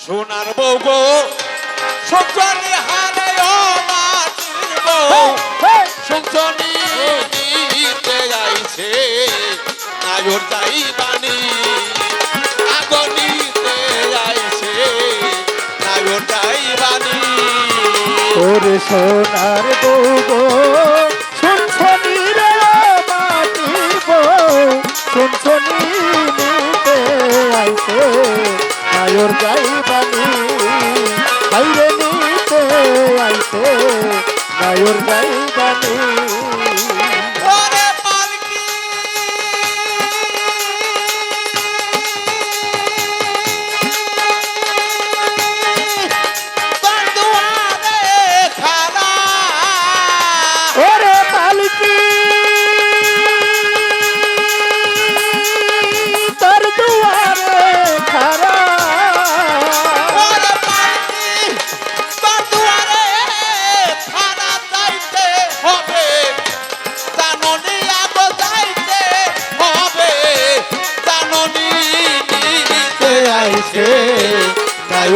সোনার বউ গো সঞ্চনি হারে ও মাটির বউ সঞ্চনি নিতে আইছে নাগর যাই বাণী আগনিতে আইছে নাগর যাই বাণী ওরে সোনার বউ গো শুনছনি রে মাটির বউ। শুনছনি নিতে আইছে। আয়োর যাইবানি বাইরে নিতে আইতে আয়োর যাইবানি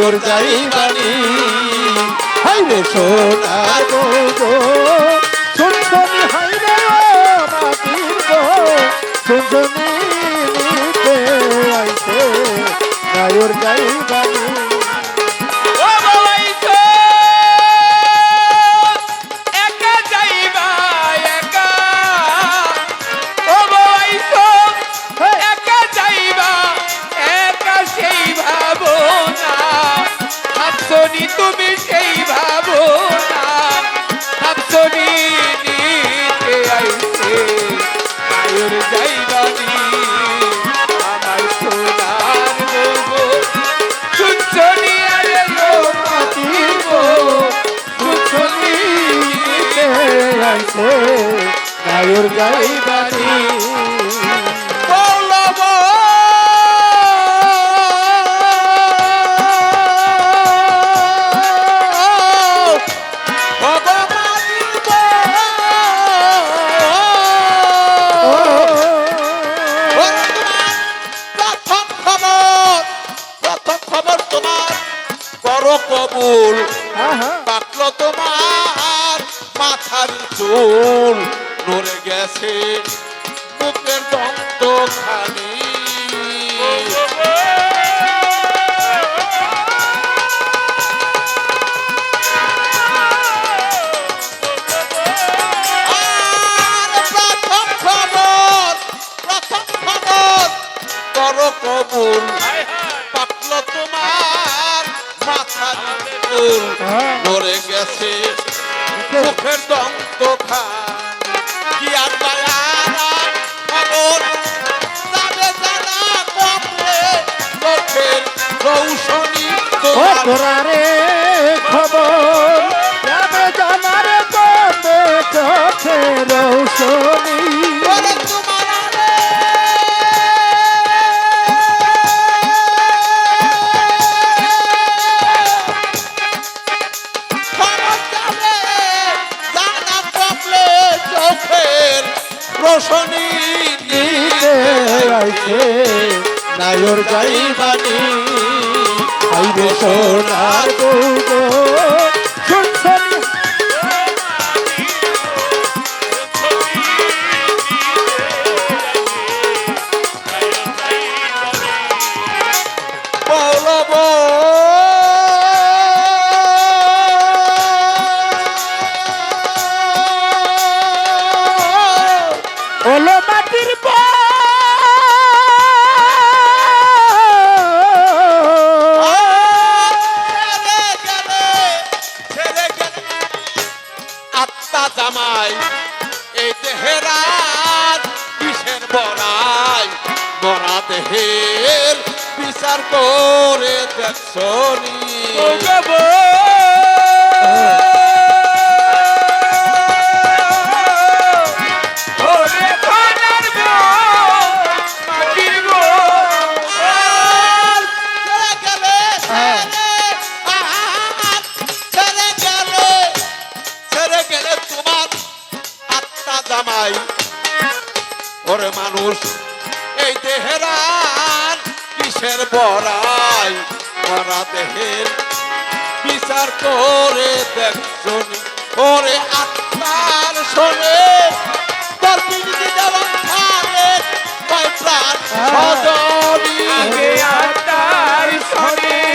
নায়র হাই রে সোনা গো ভাবছনি তুমি সেই ভাবো না ভাবছনি নিতে আইছে আয়ুর যাইবানি আমার সোনার বলব শুনছনি আরে বউ শুনছনি আইছে নায়র যাইবানি গেছে বুকের দন্ত খালি কবুল তোমার মাথার মরে গেছে মুখের দন্ত খান তোমার তোরারে খবর জানার কবে চোখে চোখের রোশনি নিতে আইছে। নায়র যাইবানি। আইরে সোনার গৌগো দেহেরার কিসের বড়াই মরা দেহের বিচার করে দেখছনি ছেড়ে জামাই। ওরে মানুষ এই দেহেরান কিসের বড়াই? সারা দেহের বিচার করে দেখছনি ওরে আত্মার শোনে তোর পিড়িতে দেওয়ার খালে পাই প্রাণ সজনী। গে আতার শোনে।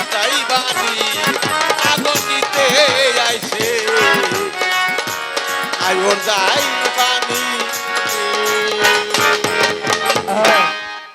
ওটাই বাজি আগতিতে আইছে। আয়োর যাই